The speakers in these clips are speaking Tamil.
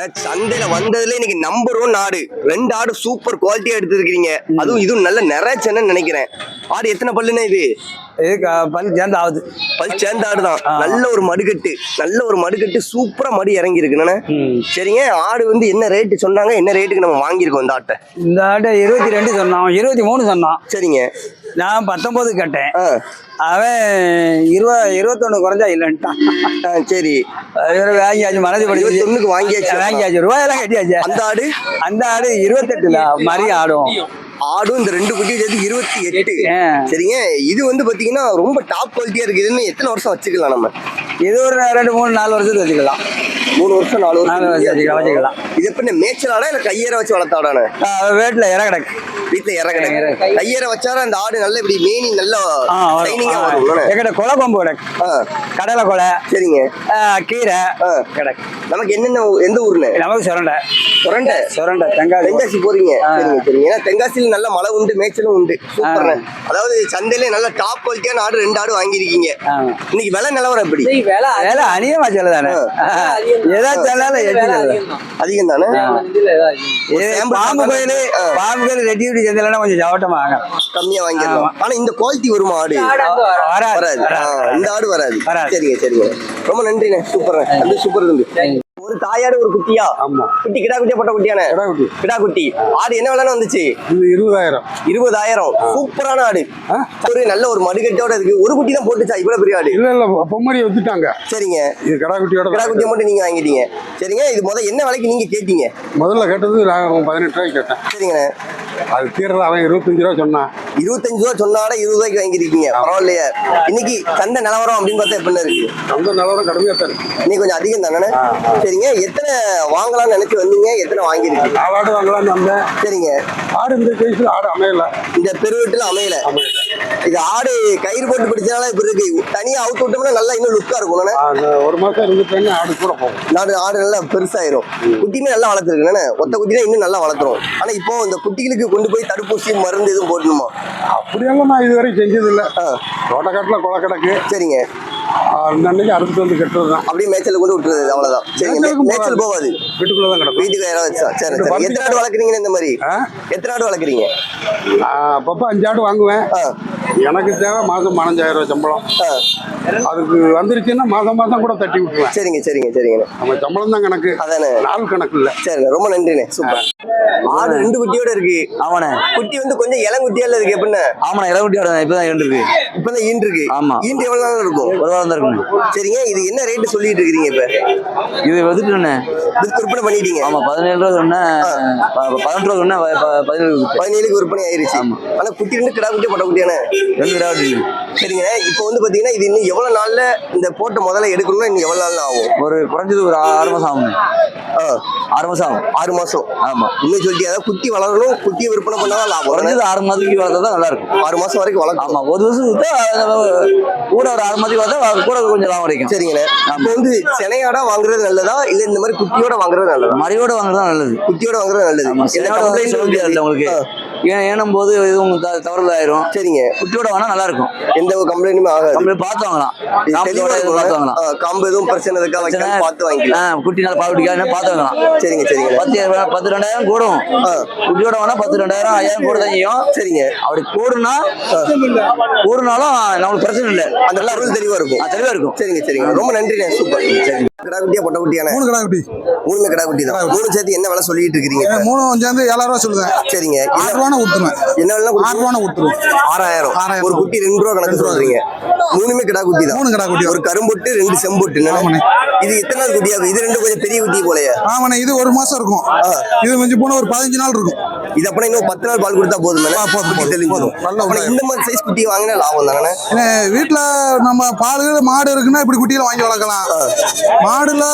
ஆனா சந்தையில வந்ததுல இன்னைக்கு நம்பர் ஒன் ஆடு. ரெண்டு ஆடு சூப்பர் குவாலிட்டியா எடுத்துருக்கீங்க அதுவும் இதுவும் நல்ல நிறைச்சன்னு நினைக்கிறேன். ஆடு எத்தனை பல்லுண்ணே இது? இது பல் சேர்ந்து ஆகுது பல் சேர்ந்த ஆடு தான். நல்ல ஒரு மடுக்கட்டு நல்ல ஒரு மடுக்கட்டு சூப்பரா மடி இறங்கி இருக்குண்ணே. சரிங்க ஆடு வந்து என்ன ரேட்டு சொன்னாங்க? என்ன ரேட்டுக்கு நம்ம வாங்கியிருக்கோம் இந்த ஆட்டை? இந்த ஆட்டை இருபத்தி ரெண்டு சொன்னான். இருபத்தி மூணு சொன்னான். சரிங்க. நான் பத்தொன்பது கேட்டேன். அவன் இருப இருபத்தொன்னு குறைஞ்சா இல்லைன்ட்டான். சரி. வாங்கியாச்சு மனது படிச்சு இருபத்தொன்னுக்கு வாங்கியாச்சு? வாங்கியாச்சு ரூபாயெல்லாம் கட்டியாச்சு. அந்த ஆடு? அந்த ஆடு இருபத்தெட்டுல மாதிரி ஆடும். ஆடும் இந்த ரெண்டு குட்டி சேர்த்து இருபத்தி எட்டு. சரிங்க? இது வந்து பாத்தீங்கன்னா ரொம்ப டாப் குவாலிட்டியா இருக்கு இதுன்னு எத்தனை வருஷம் வச்சுக்கலாம் நம்ம? இது ஒரு ரெண்டு மூணு நாலு வருஷத்துக்கு வச்சுக்கலாம். மூணு வருஷம் நாலு வருஷம் வச்சுக்கலாம் இது எப்படி மேய்ச்சல் ஆடா இல்ல. கையேற வச்சு வளர்த்தாடானே வீட்டில் இற கிடக்கு. வீட்டுல இற கிடக்கு. கையேற வச்சாரா அந்த ஆடு நல்ல இப்படி மேனி நல்லா ஷைனிங்கா வரும். எங்கிட்ட கொலை கொம்பு கிடக்கு. கடலை கொலை. சரிங்க. கீரை ஆ. கிடக்கு. நமக்கு என்னென்ன எந்த ஊர்னு நமக்கு சுரண்டை. சுரண்டை? சுரண்டை தெங்காய் தென்காசி போறீங்க. சரிங்க ஏன்னா தென்காசியில் நல்ல மழை உண்டு மேய்ச்சலும் உண்டு. சூப்பர்ண்ணே. அதாவது சந்தையில நல்ல டாப் குவாலிட்டியான ஆடு ரெண்டு ஆடு வாங்கியிருக்கீங்க. இன்னைக்கு விலை நிலவரம் எப்படி? வேலை அநியமா சொல்லுதானே? ஏதாச்சும். அதிகம். தானே பாம்பு கோயில். பாம்பு கோயில் ரெட்டி விட்டு கொஞ்சம் ஜவட்டமா ஆகும் கம்மியா வாங்கிடலாம். ஆனா இந்த குவாலிட்டி வருமா ஆடு? வராது. இந்த ஆடு வராது. சரிங்க சரிங்க. ரொம்ப நன்றிண்ணே. சூப்பர் அது சூப்பர் இருந்து. ஒரு தாயாடு ஒரு குட்டியா? ஆமா. குட்டி கிடா குட்டியா போட்ட குட்டியானே? கிடா குட்டி. கிடா குட்டி ஆடு என்ன விலைன்னு வந்துச்சு? இது இருபதாயிரம். இருபதாயிரம். சூப்பரான ஆடு. ஒரு நல்ல ஒரு மடுகட்டோட இருக்கு. ஒரு குட்டி தான் போட்டுச்சா? இவ்வளவு பெரிய ஆடு. இல்ல இல்ல பொம்மரியை வித்துட்டாங்க. சரிங்க. இது கடாக்குட்டியோட கிடா குட்டியை மட்டும் நீங்க வாங்கிட்டீங்க. சரிங்க இது முத என்ன விலைக்கு நீங்க கேட்டீங்க? முதல்ல கேட்டது நான் பதினெட்டு ரூபாய்க்கு கேட்டேன். சரிங்கண்ணே. அது தீரல அவன் இருபத்தஞ்சு ரூபா சொன்னான். இருபத்தஞ்சு ரூபா சொன்னாட இருபது ரூபாய்க்கு வாங்கிருக்கீங்க பரவாயில்லையே. இன்னைக்கு சந்தை நிலவரம் அப்படின்னு பார்த்தா எப்படி இருக்கு? அந்த நிலவரம் கடுமையா தான் இன்னைக்கு கொஞ்சம் அதிகம் தானே? சரிங்க. எத்தனை வாங்கலாம்னு நினைச்சு வந்தீங்க? எத்தனை வாங்கிருக்கீங்க ஆடு வாங்கலாம்னு வந்தேன். சரிங்க. ஆடு இந்த கேஸ்ல ஆடு அமையல. இந்த பெருவெட்டுல அமையல. இது ஆடு கயிறு போட்டு பிடிச்சனால இப்ப இருக்கு. தனியா அவுத்து விட்டோம்னா நல்லா இன்னும் லுக்கா இருக்கும். ஒரு மாசம் இருந்துட்டேன்னு ஆடு கூட போகும். நாடு ஆடு நல்லா பெருசாயிரும். குட்டியுமே நல்லா வளர்த்துருக்கு ஒத்த குட்டினா இன்னும் நல்லா வளர்த்துரும். ஆனா இப்போ இந்த குட்டிகளுக்கு கொண்டு போய் தடுப்பூசி மருந்து எதுவும் போடணுமா? அப்படியெல்லாம் நான் இதுவரை செஞ்சது இல்ல ஆ, தோட்டக்காட்டுல கொலை கிடக்கு. சரிங்க. அன்னைக்கு அறுத்துட்டு வந்து கெட்டுறது தான். அப்படியே மேய்ச்சல் கொண்டு விட்டுறது அவ்வளவுதான். சரிங்க. மே- மேய்ச்சல் போகாது. வீட்டுக்குள்ள தான் கிடக்கும். வீட்டுக்கு யாராவது வச்சா. சரி சரி. எத்தனை ஆடு வளர்க்குறீங்க இந்த மாதிரி? எத்தனை ஆடு வளர்க்குறீங்க? அப்பப்போ அஞ்சு ஆடு வாங்குவேன். எனக்கு தேவை மாதம் பதினஞ்சாயிரம் ரூபாய் சம்பளம். அதுக்கு வந்துருச்சுன்னா மாதம் மாதம் கூட தட்டி விட்டுருவேன். சரிங்க சரிங்க சரிங்க. நம்ம சம்பளம் தான் கணக்கு அதானே. நாள் கணக்கு இல்லை. சரிங்க ரொம்ப நன்றிண்ணே. சூப்பர். ஆடு ரெண்டு குட்டியோட இருக்கு. ஆமாண்ணே. குட்டி வந்து கொஞ்சம் இளங்குட்டியால இருக்கு. எப்படின்னு ஆமாண்ணே இளவட்டியோட இப்பதான் இருக்கு. இப்பதான் ஈண்டு இருக்கு. ஆமா. ஈண்டு எவ்வளவு நாள் இருக்கும்? ஒரு வாரம் தான் இருக்குண்ணே. சரிங்க இது என்ன ரேட்டு சொல்லிட்டு இருக்கீங்க இப்ப? இது வந்துட்டுண்ணே இது விற்பனை பண்ணிட்டீங்க. ஆமா பதினேழு ரூபா சொன்னேன் ப- பதினெட்டு ரூபா ப- பதினேழு. பதினேழுக்கு விற்பனை ஆயிருச்சு. ஆமா. ஆனா குட்டி ரெண்டு கிடா குட்டியா போட்ட குட்டியானே ரெண்டு கிடா இருக்கு. சரிங்க. இப்போ வந்து பாத்தீங்கன்னா இது இன்னும் எவ்வளவு நாள்ல இந்த போட்ட முதல்ல எடுக்கணும்னா இன்னும் எவ்வளவு நாள் ஆகும்? ஒரு குறைஞ்சது ஒரு ஆறு மாசம் ஆகும். ஆ, ஆறு மாசம் ஆகும். ஆறு மாசம். ஆமா. இன்னும் சொல்லிட்டு அதாவது குட்டி வளரணும் குட்டியை விற்பனை பண்ணாதான் லாபம். குறைஞ்சது ஆறு மாதத்துக்கு வளர்த்தா தான் நல்லா இருக்கும் ஆறு மாசம் வரைக்கும் வளர்க்கணும் ஆமா. ஒரு வருஷம் கூட ஒரு ஆறு மாதத்துக்கு வளர்த்தா கூட கொஞ்சம் லாபம் கிடைக்கும். சரிங்கண்ணே இப்போ வந்து செனையாடா வாங்குறது நல்லதா? இல்ல இந்த மாதிரி குட்டியோட வாங்குறது நல்லதா? மறியோட வாங்குறது நல்லது. குட்டியோட வாங்குறது நல்லது. உங்களுக்கு? ஏனும் போது எதுவும் த- தவறுதல் ஆயிரும் சரிங்க. குட்டியோட வேணா நல்லா இருக்கும் எந்த ஒரு கம்ப்ளைண்ட்டுமே ஆகாது. நம்மளே பார்த்து வாங்கலாம். இது பார்த்து வாங்கலாம். காம்பு எதுவும் பிரச்சனை இருக்கா? வைக்காம பார்த்து வாங்கிக்கலாம். குட்டி பால் குடிக்காது பார்த்து வாங்கலாம். சரிங்க சரிங்க. பத்து பத்து ரெண்டாயிரம் கூடும். குட்டியோட வேணா பத்து ரெண்டாயிரம் ஐயாயிரம் கூட தான் செய்யும். சரிங்க. அப்படி கூடுனா கூடுனாலும் நம்மளுக்கு பிரச்சனை இல்லை. அந்த பொருள் தெளிவா இருக்கும். ஆ, தெளிவா இருக்கும். சரிங்க சரிங்க. ரொம்ப நன்றிண்ணே. சூப்பர். சரி கிடா குட்டியா பொட்டை குட்டியானே மூணு கடை குட்டி மூணுமே கிடா குட்டி தான் மூணு சேர்த்து என்ன விலை சொல்லிட்டு இருக்கிறீங்க? இப்ப? மூணு சேர்ந்து ஏழாயிரம் ரூபா சரிங்க. ஆறு என்ன- கொடுத்துருவேன் என்ன விலை ஆறு ஆறாயிரம். ஆறாயிரம். ஒரு குட்டி ரெண்டு ரூபா கணக்கு ரூபா. சொல்றீங்க மூணுமே கிடா குட்டி தான். மூணு கிடா குட்டி. ஒரு கரும்பொட்டு ரெண்டு செம்பொட்டு. என்னண்ணே? இது எத்தனை நாள் குட்டியா? இது ரெண்டு கொஞ்சம் பெரிய குட்டி போலயே. ஆமாண்ணே இது ஒரு மாசம் இருக்கும். இது மிஞ்சி போன ஒரு பதினஞ்சு நாள் இருக்கும். இது அப்பனா இன்னும் பத்து நாள் பால் கொடுத்தா போதும் போதும். நல்ல. இந்த மாதிரி சைஸ் குட்டி வாங்கினா லாபம் தானே? வீட்டுல நம்ம பால் மாடு இருக்குன்னா இப்படி குட்டியில வாங்கி வளர்க்கலாம். மாடுல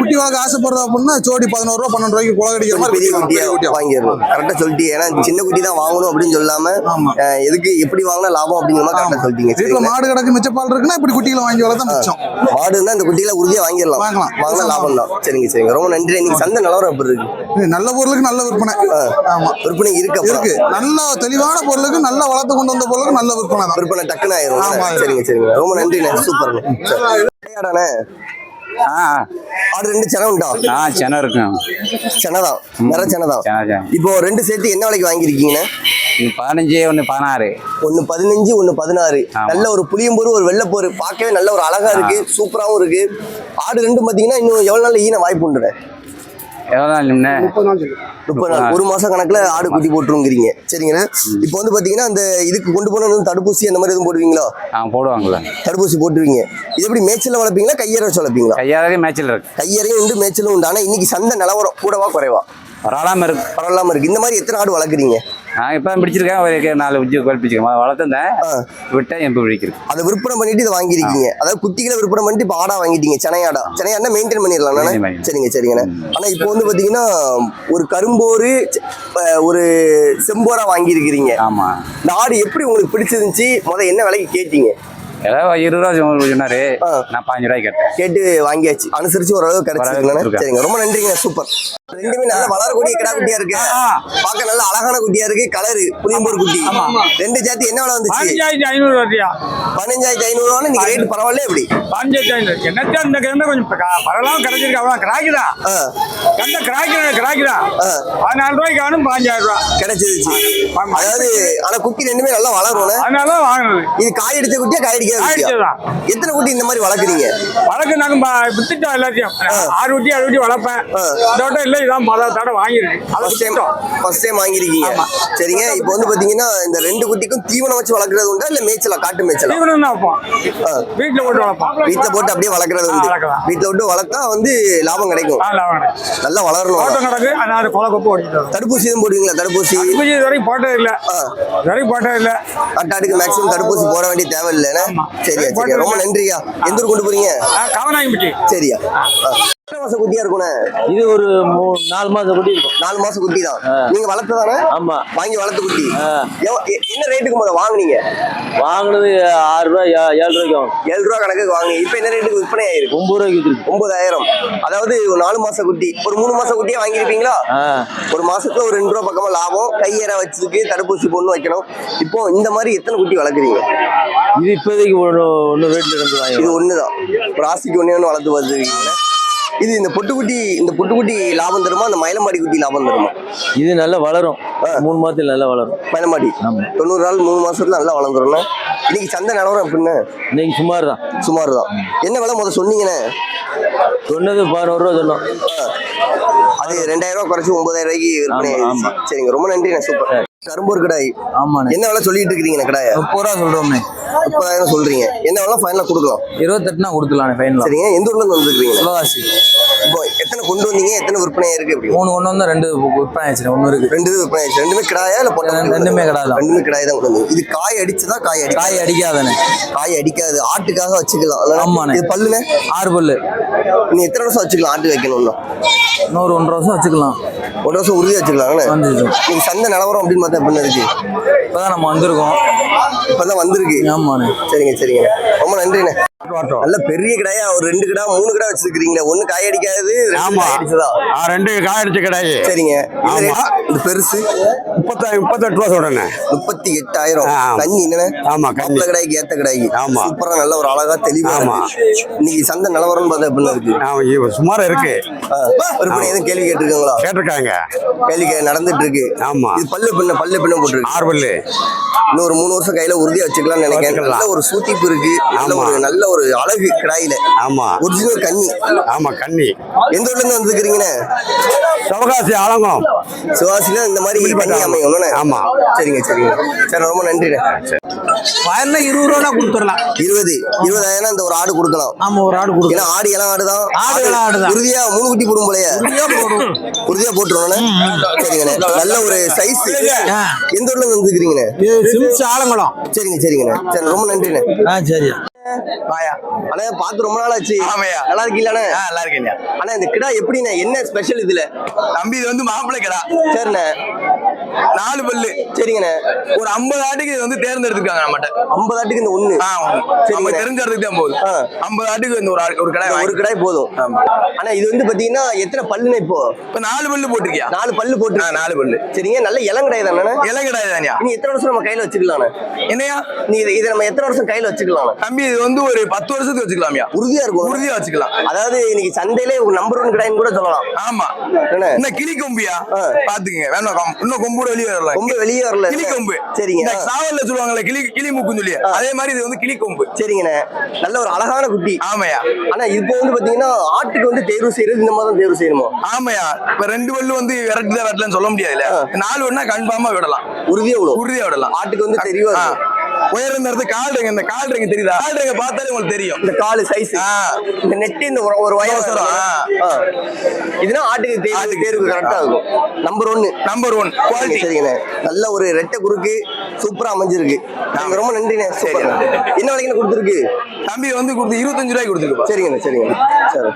குட்டி வளர்க்க ஆசைப்படுறோம் அப்படின்னா ஜோடி பதினோரு ரூபா பன்னெண்டு ரூபாய்க்கு கடிக்கிற கொஞ்சம் மாதிரி பெரிய குட்டி குட்டியா வாங்கிடணும் கரெக்டா சொல்லிட்டு ஏன்னா சின்ன குட்டி தான் வாங்கணும் அப்படின்னு சொல்லாம எதுக்கு எப்படி வாங்கினா லாபம் அப்படிங்கிற மாதிரி. கரெக்டா சொல்லிட்டீங்க. வீட்டுல? மாடு கிடக்கு மிச்ச பால் இருக்குன்னா இப்படி குட்டியில வாங்கி வளர்த்தா மிச்சம். மாடு இருந்தா இந்த குட்டியில உறுதியா வாங்கிடலாம். வாங்கலாம். வாங்கினா லாபம் தான். சரிங்க சரிங்க. ரொம்ப நன்றி இன்னைக்கு சந்தை நிலவரம் எப்படி இருக்கு? நல்ல பொருளுக்கு நல்ல விற்பனை. ஆமா. விற்பனை இருக்கு. இருக்கு. நல்ல தெளிவான பொருளுக்கு நல்ல வளர்த்து கொண்டு வந்த பொருளுக்கு நல்ல விற்பனை தான். விற்பனை டக்குன்னு ஆயிரும். சரிங்க சரிங்க. ரொம்ப நன்றிண்ணே. சூப்பர்ண்ணே. ஆடு ரெண்டு சென உண்டா? ஆ சென்னை இருக்கும் செனதான் நிற செனதான் சென்னை சென்னை இப்போ ரெண்டு சேர்த்து என்ன விலைக்கு வாங்கியிருக்கீங்கண்ணே பதினஞ்சு ஒன்று பதினாறு. ஒன்னு பதினஞ்சு ஒன்னு பதினாறு. நல்ல ஒரு புளியம்போரு ஒரு வெள்ளைப்போரு பார்க்கவே நல்ல ஒரு அழகா இருக்கு சூப்பராவும் இருக்கு. ஆடு ரெண்டும் பாத்தீங்கன்னா இன்னும் எவ்வளவு நாள் ஈன வாய்ப்பு உண்டு எவ்வளோ நாள் நின்று முப்பது நாள். சொல்லு முப்பது நாள். ஒரு மாசம் கணக்குல ஆடு குட்டி போட்டுருங்கிறீங்க. சரிங்கண்ணா இப்போ வந்து பாத்தீங்கன்னா அந்த இதுக்கு கொண்டு போன தடுப்பூசி அந்த மாதிரி எதுவும் போடுவீங்களா? ஆ போடுவாங்கள்ல தடுப்பூசி போட்டுருவீங்க. இது எப்படி மேய்ச்சல்ல வளர்ப்பீங்களா கையற வச்சு வளர்ப்பீங்களா? கையாலே மேட்சில் இருக்கு. கையறையும் உண்டு மேய்ச்சலும் உண்டு. ஆனா இன்னைக்கு சந்தை நிலவரம் கூடவா குறைவா? பரவாயில்லாம இருக்கு. பரவாயில்லாம இருக்கு. இந்த மாதிரி எத்தனை ஆடு வளர்க்குறீங்க? நான் இப்போ பிடிச்சிருக்கேன். ஒரு நாலு உச்சி குழப்பிச்சிருக்கேன் வளர்த்துருந்தேன். விட்டேன் இப்போ பிடிக்கிறது அதை விற்பனை பண்ணிட்டு இதை வாங்கியிருக்கீங்க. அதாவது குட்டிகளை விற்பனை பண்ணிட்டு இப்போ ஆடா வாங்கிட்டீங்க. சென்னையாடா. சென்னையாடா மெயின்டைன் பண்ணிடலாம். சரிங்க சரிங்கண்ணே. ஆனா இப்போ வந்து பாத்தீங்கன்னா ஒரு கரும்போரு ஒரு செம்போரா வாங்கியிருக்கிறீங்க. ஆமாம் இந்த ஆடு எப்படி உங்களுக்கு பிடிச்சிருந்துச்சு? முத என்ன விலைக்கு கேட்டீங்க? ஏதாவது இருபது ரூபா சொன்னாரு. நான் பாஞ்சு ரூபாய்க்கு கேட்டேன். கேட்டு வாங்கியாச்சு. அனுசரிச்சு ஓரளவு கிடைச்சிருக்கேன் கிடைச்சிருக்கு. சரிங்க ரொம்ப நன்றிங்க சூப்பர். ரெண்டுமே நல்ல வளரக்கூடிய கிடா குட்டியா இருக்கு. பார்க்க நல்ல அழகான குட்டியா இருக்கு. கலரு புளியம்பூர் குட்டி. ரெண்டு ஜாத்தி என்ன விலை வந்துச்சு? பஞ்சாயத்து ஐநூறு வருதியா பதினஞ்சாயிரத்தி ஐநூறு ரூபா நீங்க ரேட் பரவாயில்ல எப்படி பஞ்சாயத்து ஐநூறு. என்னத்தான் இந்த கிழமை கொஞ்சம் பரவாயில்ல கிடைச்சிருக்கு. அவ்வளோ கிராக்கிதா ஆ, கண்ட கிராக்கிதா ஆ. பதினாலு ரூபாய்க்கு ஆனும் பாஞ்சாயிரம் ரூபா. கிடைச்சிருச்சு. அதாவது ஆனா குட்டி ரெண்டுமே நல்லா வளரும் அதனால தான் வாங்கினது. இது காய் அடிச்ச குட்டியா காய் அடிக்காத எத்தனை குட்டி இந்த மாதிரி வளர்க்குறீங்க? வழக்கு நாங்கள் வித்துட்டோம் எல்லாத்தையும். ஆறு ஊட்டி ஆறு ஊட்டி வளர்ப்பேன். இந்த வட்டம் இல்லை இதான் மொதல் தடவை வாங்கியிருக்கு அதை ஃபர்ஸ்ட் டைம் ஃபர்ஸ்ட் டைம் வாங்கியிருக்கீங்க. சரிங்க. இப்போ வந்து பாத்தீங்கன்னா இந்த ரெண்டு குட்டிக்கும் தீவனம் வச்சு வளர்க்குறது உண்டா இல்ல மேய்ச்சலா காட்டு மேய்ச்சலா? தீவனம் தான் வைப்போம். வீட்டில் போட்டு வளர்ப்போம். வீட்டுல போட்டு அப்படியே வளர்க்குறது உண்டு. வீட்டுல விட்டு வளர்த்தா வந்து லாபம் கிடைக்கும். நல்லா வளரணும். தோட்டம் கிடக்கு அதனால கொலை கொப்பு வரும். தடுப்பூசி எதுவும் போடுவீங்களா? தடுப்பூசி? தடுப்பூசி இது வரைக்கும் போட்டது இல்லை. வரைக்கும் போட்டது இல்லை. கட்டாடுக்கு மேக்ஸிமம் தடுப்பூசி போட வேண்டிய தேவை ஆமா. சரியா சரியா. ரொம்ப நன்றியா. எந்த ஊர் கொண்டு போறீங்க? கவனாயம்பட்டி சரியா. எத்தனை மாசம் குட்டியா இருக்குண்ணே இது ஒரு மூணு நாலு மாசம் குட்டி இருக்கும். நாலு மாசம் குட்டி தான் நீங்க வளர்த்ததானே? ஆமா. வாங்கி வளர்த்த குட்டி. ஆ. எவ்வ- எ- என்ன ரேட்டுக்கு முதல்ல வாங்குனீங்க? வாங்கினது ஆறு ரூபாய் ஏ- ஏழு ரூபாய்க்கு வாங்க ஏழு ரூபா கணக்குக்கு வாங்கி இப்போ என்ன ரேட்டுக்கு விற்பனை ஆயிருக்கு? ஒன்பது ரூபாய்க்கு வித்துருக்கு ஒன்பதாயிரம் அதாவது ஒரு நாலு மாசம் குட்டி. ஒரு மூணு மாசம் குட்டியே வாங்கியிருப்பீங்களா? ஆ. ஒரு மாசத்துல ஒரு ரெண்டு ரூபா பக்கமா லாபம். கையேற வச்சதுக்கு தடுப்பூசி பொண்ணு வைக்கணும். இப்போ இந்த மாதிரி எத்தனை குட்டி வளர்க்குறீங்க? இது இப்போதைக்கு ஒன்று ஒன்று ரேட்ல இருந்து வாங்கி இது ஒண்ணுதான். ஒரு ஆசைக்கு ஒண்ணே ஒன்று வளர்த்து பார்த்துருக்கீங்க. இது இந்த பொட்டுக்குட்டி இந்த பொட்டுக்குட்டி லாபம் தருமா? அந்த மயிலமாடி குட்டி லாபம் தருமா? இது நல்லா வளரும். மூணு மாதத்தில் நல்லா வளரும். மயிலமாடி ஆமா. தொண்ணூறு நாள் மூணு மாசத்துல நல்லா வளர்ந்துரும்ண்ணே இன்னைக்கு சந்தை நிலவரம் எப்படின்னு இன்னைக்கு சுமார் தான் சுமார் தான் என்ன விலை முதல்ல சொன்னீங்கண்ணே? சொன்னது பதினோரு ரூபா சொன்னோம். அது ரெண்டாயிரம் ரூபாய் குறைச்சு ஒன்பதாயிரம் ரூபாய்க்கு விற்பனை ஆமா. ஆமா. சரிங்க ரொம்ப நன்றிண்ணே சூப்பர். கரும்பூர் கடாய். ஆமாண்ணே. என்ன விலை சொல்லிட்டு இருக்கீங்க கடாய? முப்பது ரூபா சொல்கிறோம்ண்ணே முப்பதாயிரம் சொல்றீங்க. என்ன விலை ஃபைனல் கொடுக்கலாம். இருபத்தெட்டுனா கொடுத்துலாண்ணே ஃபைனல் சரிங்க. எந்த ஊர்ல இருந்து வந்துருக்கீங்க? சிவகாசி. இப்போ எத்தனை கொண்டு வந்தீங்க? எத்தனை விற்பனை இருக்கு அப்படி மூணு ஒன்று வந்து ரெண்டு விற்பனை ஆயிடுச்சு ஒன்று இருக்கு. ரெண்டு விற்பனை ஆயிடுச்சு. ரெண்டுமே கிடாயா இல்ல பொட்டை ரெண்டு- ரெண்டுமே கிடா தான். ரெண்டுமே கிடாய் தான் கொண்டு இது காய் அடிச்சதா? காய் அடி காய் அடிக்காதானே. காய் அடிக்காது. ஆட்டுக்காக வச்சுக்கலாம். ஆமாண்ணே. இது பல்லுனே ஆறு பல்லு. நீ எத்தனை வருஷம் வச்சுக்கலாம் ஆட்டு வைக்கணும் இன்னும்? இன்னொரு ஒன்றரை வருஷம் வச்சுக்கலாம். ஒரு வருஷம் உறுதியா வச்சுக்கலாம் வந்துச்சு நீங்க சந்தை நிலவரம் அப்படின்னு பார்த்தா எப்படி இருக்கு? இப்போதான் நம்ம வந்திருக்கோம். இப்பதான் வந்திருக்கு. ஆமாண்ணே. சரிங்க சரிங்க. ரொம்ப நன்றிண்ணே. நல்ல பெரிய கிடாயா ஒரு ரெண்டு கிடா மூணு கிடா வச்சிருக்கீங்களே ஒண்ணு காய் அடிக்காது ஆமா. அடிச்சதா? ரெண்டு காய் அடிச்ச கடாயி. சரிங்க. இந்த பெருசு? முப்பத்தி முப்பத்தெட்டு ரூபா சொல்றேண்ணே முப்பத்தி எட்டாயிரம். ஆ. கண்ணி என்னண்ணே? ஆமா. மாப்பிள்ளை கடாய்க்கு ஏத்த கடாய்க்கு ஆமா. சூப்பரா நல்ல ஒரு அழகா தெளிவா ஆமா. இன்னைக்கு சந்தை நிலவரம் பார்த்தா எப்படி இருக்கு? சுமார் இருக்கு. விற்பனை எதுவும் கேள்வி கேட்டிருக்கீங்களா? கேட்டிருக்காங்க. கேள்வி நடந்துட்டு இருக்கு. ஆமா. இது பல்லு பின்ன பல்லு பின்ன போட்டுருக்கு. ஆறு பல்லு. இன்னும் ஒரு மூணு வருஷம் கையில உறுதியா வச்சுக்கலாம்னு நினைக்கிறேன். நல்ல ஒரு சூத்திப்பு இருக்கு. நல்ல. ஒரு நல்ல ஒரு அழகு கிடாயில. ஆமா. ஒரிஜினல் கன்னி ஆமா கன்னி எந்த ஊர்ல இருந்து வந்துருக்கீங்கண்ணே சிவகாசி ஆலங்குளம். சிவாசில இந்த மாதிரி கன்னி அமையும்? ஆமா. சரிங்க சரிங்க. சரி ரொம்ப நன்றிண்ணே. வயல்ல இருபது ரூபா கொடுத்துடலாம். இருபது. இருபதாயிரம் இந்த ஒரு ஆடு கொடுக்கலாம். ஆமா ஒரு ஆடு கொடுக்கலாம். ஏன்னா ஆடு எல்லாம் ஆடுதான். ஆடு எல்லாம் ஆடுதான். உறுதியா மூணு குட்டி போடும் போலயே. உறுதியா போட்டுருவோண்ணே சரிங்கண்ணே. நல்ல ஒரு சைஸ் எந்த ஊர்ல இருந்து வந்துருக்கீங்கண்ணே சிம்ஸ் ஆலங்குளம். சரிங்க சரிங்கண்ணே. சரி ரொம்ப நன்றிண்ணே. ஆ சரி. அண்ணா பார்த்து ரொம்ப நாள் ஆச்சு. ஆமாய்யா. நல்லா இருக்கீங்களாண்ணே? நல்லா இருக்கேன் அண்ணா இந்த கிடா எப்படிண்ணே? என்ன ஸ்பெஷல் இதுல? தம்பி இது வந்து மாப்பிள்ளை கடா. சரிண்ணே. நாலு பல்லு. சரிங்கண்ணே. ஒரு ஐம்பது ஆட்டுக்கு வந்து தேர்ந்தெடுத்துருக்காங்க நம்மகிட்ட. ஐம்பது ஆட்டுக்கு இந்த ஒண்ணு. ஆ நம்ம சரிங்கண்ணே. தெரிஞ்ச இடத்துக்கு தான் போகுது ஆ. ஐம்பது ஆட்டுக்கு இந்த ஒரு ஒரு கடை ஒரு கடாய் போதும். ஆனா இது வந்து பாத்தீங்கன்னா எத்தனை பல்லுண்ணே இப்போ? இப்ப நாலு பல்லு போட்டிருக்கியா? நாலு பல்லு போட்டு நாலு பல்லு. சரிங்க நல்ல இளங்கடாய் தானே இலை கடை தானியா. நீ எத்தனை வருஷம் நம்ம கையில வச்சுக்கலாம்ண்ணே? என்னையா? நீ இதை இதை நம்ம எத்தனை வருஷம் கையில வச்சுக்கலாம் தம்பி இது வந்து ஒரு பத்து வருஷத்துக்கு வச்சுக்கலாமியா. உறுதியா இருக்கும். உறுதியா வச்சுக்கலாம். அதாவது இன்னைக்கு சந்தையிலே நம்பர் ஒன் கடாயின்னு கூட சொல்லலாம். ஆமா. என்ன? கிளி கொம்பியா? ஆ. பாத்துக்கங்க. வேணா இன்னும் கொம்பு வெளியே வரலாம் ரொம்ப வெளியே வரல. கிளி கொம்பு சரிங்க. இந்த சாவல்ல சொல்லுவாங்கல்ல கிளி கிளி மூக்குன்னு சொல்லி அதே மாதிரி இது வந்து கிளி கொம்பு சரிங்கண்ணே. நல்ல ஒரு அழகான குட்டி. ஆமையா. ஆனா இப்போ வந்து பாத்தீங்கன்னா ஆட்டுக்கு வந்து தேர்வு செய்யறது இந்த மாதிரி தான் தேர்வு செய்யணுமோ? ஆமையா. இப்ப ரெண்டு பல்லு வந்து விரட்டு தான் விரட்டலன்னு சொல்ல முடியாதுல்ல. நாலு ஒண்ணா கன்ஃபார்மா விடலாம். உறுதியா விடும். உறுதியா விடலாம். ஆட்டுக்கு வந்து தெரியவா ஆ. இருக்கும். உயர்ந்த இடத்து கால் ரேங்க இந்த கால் ரேங்க தெரியுதா? கால் ரேங்க பார்த்தாலே உங்களுக்கு தெரியும். இந்த காலு சைஸ். இந்த நெட்டு இந்த ஒரு- அவசரம், ஆ. இதுனா ஆட்டுக்கு தேர்வு. தேர்வு. கரெக்டா இருக்கும். நம்பர் ஒன்னு நம்பர் ஒன் குவாலிட்டி சரிங்கண்ணே நல்ல ஒரு ரெட்டை குறுக்கு சூப்பரா அமைஞ்சிருக்கு. நீங்க ரொம்ப நன்றிண்ணே. சூப்பர் என்ன விலைக்குன்னு கொடுத்துருக்கு? தம்பி வந்து கொடுத்து இருபத்தஞ்சு ரூபாய்க்கு கொடுத்துருப்பா சரிங்கண்ணே சரிங்கண்ணே. சரி.